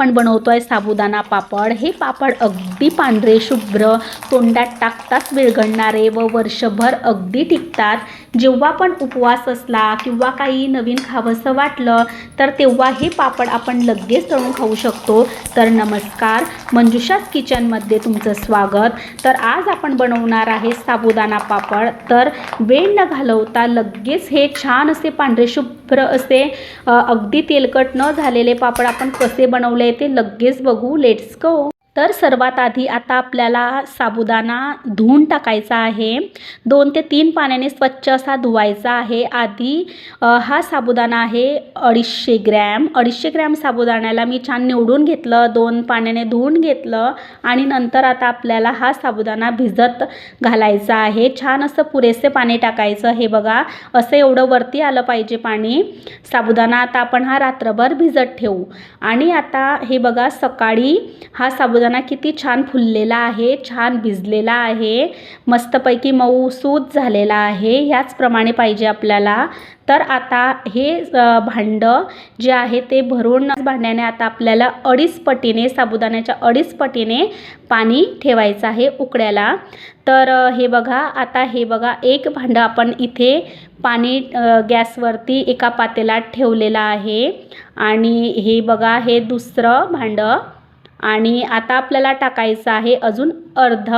आपण बनवतो आहे साबुदाणा पापड. हे पापड अगदी पांढरे शुभ्र तोंडात टाकताच विरघळणारे व वर्षभर अगदी टिकतात. जेव्हा पण उपवास असला किंवा काही नवीन खावंसं वाटलं तर तेव्हा हे पापड आपण लगेच तळून खाऊ शकतो. तर नमस्कार मंजुषाच किचनमध्ये तुमचं स्वागत. तर आज आपण बनवणार आहे साबुदाणा पापड. तर वेळ न घालवता लगेच हे छान असे पांढरे शुभ्र असे अगदी तेलकट न झालेले पापड आपण कसे बनवले ते लगेच बघू. लेट्स गो तर सर्वात आधी आता आपल्याला साबुदाणा धुवून टाकायचा आहे. दोन ते तीन पाण्याने स्वच्छ असा धुवायचा आहे. आधी हा साबुदाणा आहे अडीचशे ग्रॅम. अडीचशे ग्रॅम साबुदाण्याला मी छान निवडून घेतलं दोन पाण्याने धुवून घेतलं आणि नंतर आता आपल्याला हा साबुदाणा भिजत घालायचा आहे. छान असं पुरेसे पाणी टाकायचं. हे बघा असं एवढं वरती आलं पाहिजे पाणी. साबुदाणा आता आपण हा रात्रभर भिजत ठेवू. आणि आता हे बघा सकाळी हा साबुदाणा किती छान फुललेला आहे छान भिजलेला आहे मस्तपैकी मऊ सूत झालेला आहे ह्याचप्रमाणे पाहिजे आपल्याला. तर आता हे भांडं जे आहे ते भरून भांड्याने आता आपल्याला अडीच पटीने साबुदाण्याच्या अडीच पटीने पाणी ठेवायचं आहे उकड्याला. तर हे बघा आता हे बघा एक भांडं आपण इथे पाणी गॅसवरती एका पातेलात ठेवलेलं आहे. आणि हे बघा हे दुसरं भांडं. आणि आता आपल्याला टाकायचं आहे अजून अर्ध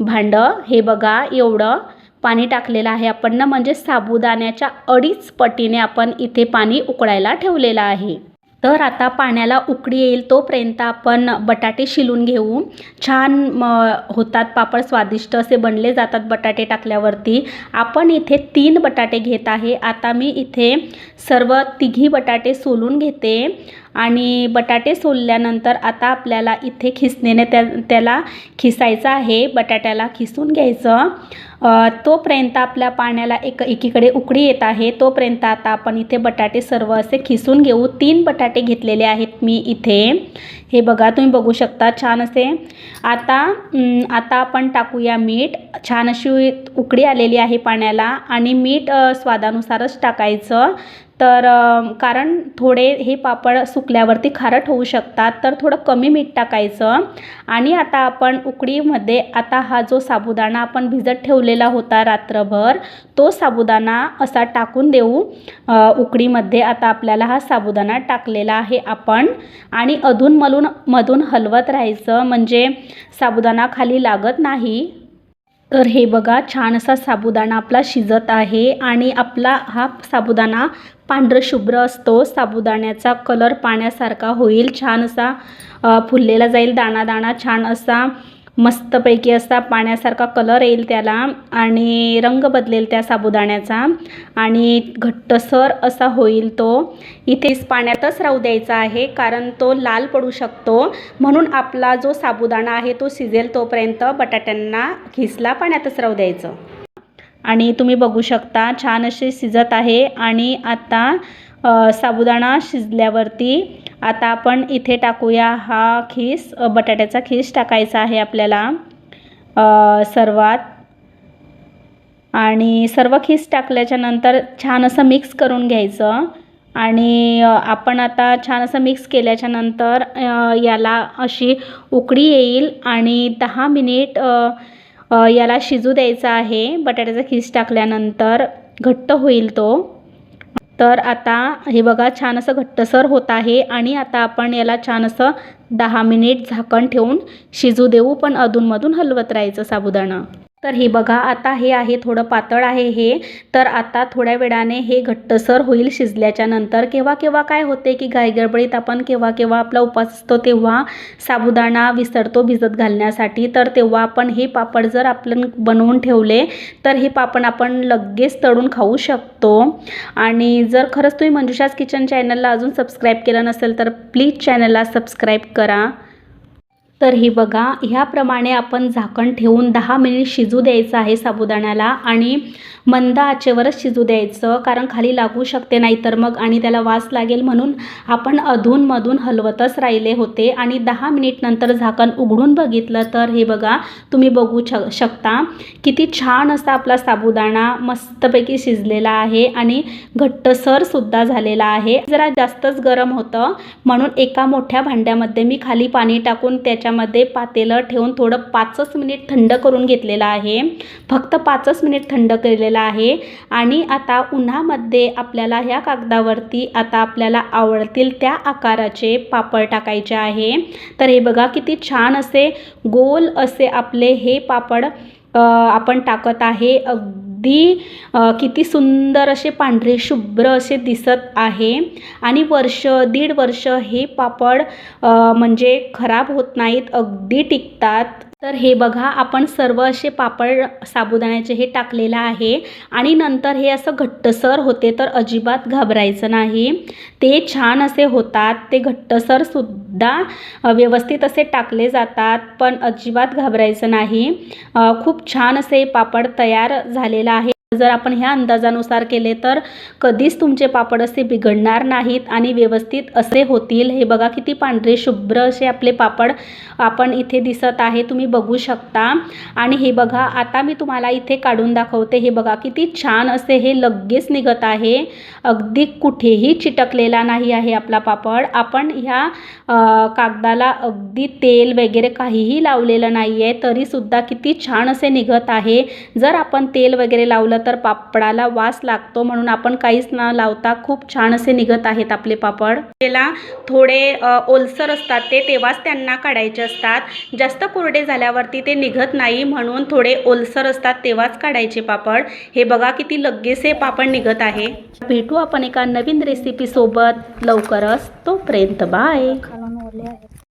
भांडं. हे बघा एवढं पाणी टाकलेलं आहे आपण ना म्हणजे साबुदाण्याच्या अडीच पटीने आपण इथे पाणी उकळायला ठेवलेलं आहे. तर आता पाण्याला उकळी येईल तोपर्यंत आपण बटाटे शिलून घेऊ. छान म होतात पापड स्वादिष्ट असे बनले जातात बटाटे टाकल्यावरती. आपण इथे तीन बटाटे घेत आहे. आता मी इथे सर्व तिघी बटाटे सोलून घेते. आणि बटाटे सोलल्यानंतर आता आपल्याला इथे खिसणीने त्या त्याला खिसायचं आहे. बटाट्याला खिसून घ्यायचं. तोपर्यंत आपल्या पाण्याला एक एकीकडे उकडी येत आहे. तोपर्यंत आता आपण इथे बटाटे सर्व असे खिसून घेऊ. तीन बटाटे घेतलेले आहेत मी इथे. हे बघा तुम्ही बघू शकता छान असे. आता आता आपण टाकूया मीठ. छान अशी उकळी आलेली आहे पाण्याला. आणि मीठ स्वादानुसारच टाकायचं. तर कारण थोडे हे पापड सुकल्यावरती खारट होऊ शकतात तर थोडं कमी मीठ टाकायचं. आणि आता आपण उकडीमध्ये आता हा जो साबुदाणा आपण भिजत ठेवलेला होता रात्रभर तो साबुदाणा असा टाकून देऊ. उकडीमध्ये आता आपल्याला हा साबुदाणा टाकलेला आहे आपण. आणि अधून मलून मधून हलवत राहायचं म्हणजे साबुदाणा खाली लागत नाही. तर हे बघा छान असा साबुदाणा आपला शिजत आहे आणि आपला हा साबुदाणा पांढरशुभ्र असतो. साबुदाण्याचा कलर पाण्यासारखा होईल. छान असा फुललेला जाईल. दाणा दाणा छान असा मस्तपैकी असा पाण्यासारखा कलर येईल त्याला आणि रंग बदलेल त्या साबुदाण्याचा. आणि घट्टसर असा होईल तो. इथेच पाण्यातच राहू द्यायचा आहे कारण तो लाल पडू शकतो. म्हणून आपला जो साबुदाणा आहे तो शिजेल तोपर्यंत बटाट्यांना घिसला पाण्यातच राहू द्यायचं. आणि तुम्ही बघू शकता छान असे शिजत आहे. आणि आता साबुदाणा शिजल्यावरती आता आपण इथे टाकूया हा खीस बटाट्याचा खीस टाकायचा आहे आपल्याला. सर्वात. आणि सर्व खीस टाकल्याच्या नंतर छान असं मिक्स करून घ्यायचं. आणि आपण आता छान असं मिक्स केल्याच्यानंतर याला अशी उकडी येईल आणि दहा मिनिट याला शिजू द्यायचं आहे. बटाट्याचा खीस टाकल्यानंतर घट्ट होईल तो. तर आता हे बघा छान असं घट्टसर होत आहे आणि आता आपण याला छान असं दहा मिनिट झाकण ठेवून शिजू देऊ पण अधूनमधून हलवत राहायचं साबुदाणा. तर हे बघा आता हे आहे थोडं पातळ आहे हे. तर आता थोड्या वेळाने हे घट्टसर होईल शिजल्याच्या नंतर. केव्हा केव्हा काय होते की गायगडबडीत आपण केव्हा केव्हा आपला उपास असतो तेव्हा साबुदाणा विसरतो भिजत घालण्यासाठी. तर तेव्हा आपण हे पापड जर आपण बनवून ठेवले तर हे पापड आपण लगेच तळून खाऊ शकतो. आणि जर खरंच तुम्ही मंजुषाज किचन चॅनलला अजून सबस्क्राईब केलं नसेल तर प्लीज चॅनलला सबस्क्राईब करा. तर हे बघा ह्याप्रमाणे आपण झाकण ठेवून दहा मिनिट शिजू द्यायचं आहे साबुदाण्याला आणि मंद आचेवरच शिजू द्यायचं कारण खाली लागू शकते नाही तर मग आणि त्याला वास लागेल म्हणून आपण अधूनमधून हलवतच राहिले होते. आणि दहा मिनिट नंतर झाकण उघडून बघितलं तर हे बघा तुम्ही बघू श शकता किती छान असा आपला साबुदाणा मस्तपैकी शिजलेला आहे आणि घट्टसरसुद्धा झालेला आहे. जरा जास्तच गरम होतं म्हणून एका मोठ्या भांड्यामध्ये मी खाली पाणी टाकून त्याच्या याच्यामध्ये पातेलं ठेवून थोडं पाचच मिनिट थंड करून घेतलेलं आहे. फक्त पाचच मिनिट थंड केलेलं आहे. आणि आता उन्हामध्ये आपल्याला ह्या कागदावरती आता आपल्याला आवडतील त्या आकाराचे पापड टाकायचे आहे. तर हे बघा किती छान असे गोल असे आपले हे पापड आपण टाकत आहे. अगदी किती सुंदर असे पांढरे शुभ्र असे दिसत आहे. आणि वर्ष दीड वर्ष हे पापड म्हणजे खराब होत नाहीत अगदी टिकतात. तर हे बघा आपण सर्व असे पापड साबुदाण्याचे हे टाकलेलं आहे आणि नंतर हे असं घट्टसर होते तर अजिबात घाबरायचं नाही. ते छान असे होतात ते घट्टसरसुद्धा व्यवस्थित असे टाकले जातात पण अजिबात घाबरायचं नाही. खूप छान असे पापड तयार झालेलं आहे. जर आपण ह्या अंदाजानुसार केले तर कधीच तुमचे पापड असे बिघडणार नाहीत आणि व्यवस्थित असे होतील. हे बघा किती पांढरे शुभ्र असे आपले पापड आपण इथे दिसत आहे. तुम्ही बघू शकता. आणि हे बघा आता मी तुम्हाला इथे काढून दाखवते. हे बघा किती छान असे हे लगेच निघत आहे. अगदी कुठेही चिटकलेला नाही आहे आपला पापड. आपण ह्या कागदाला अगदी तेल वगैरे काहीही लावलेलं नाही आहे तरीसुद्धा किती छान असे निघत आहे. जर आपण तेल वगैरे लावलं तर पापडाला वास लागतो म्हणून आपण काहीच न लावता खूप छान असे निघत आहेत आपले पापड. त्याला थोडे ओलसर असतात ते तेव्हाच त्यांना काढायचे असतात. जास्त कोरडे झाल्यावरती ते निघत नाही म्हणून थोडे ओलसर असतात तेव्हाच काढायचे पापड. हे बघा किती लगेच हे पापड निघत आहे. भेटू आपण एका नवीन रेसिपी सोबत. लवकरच तोपर्यंत बाय खालून ओले आहे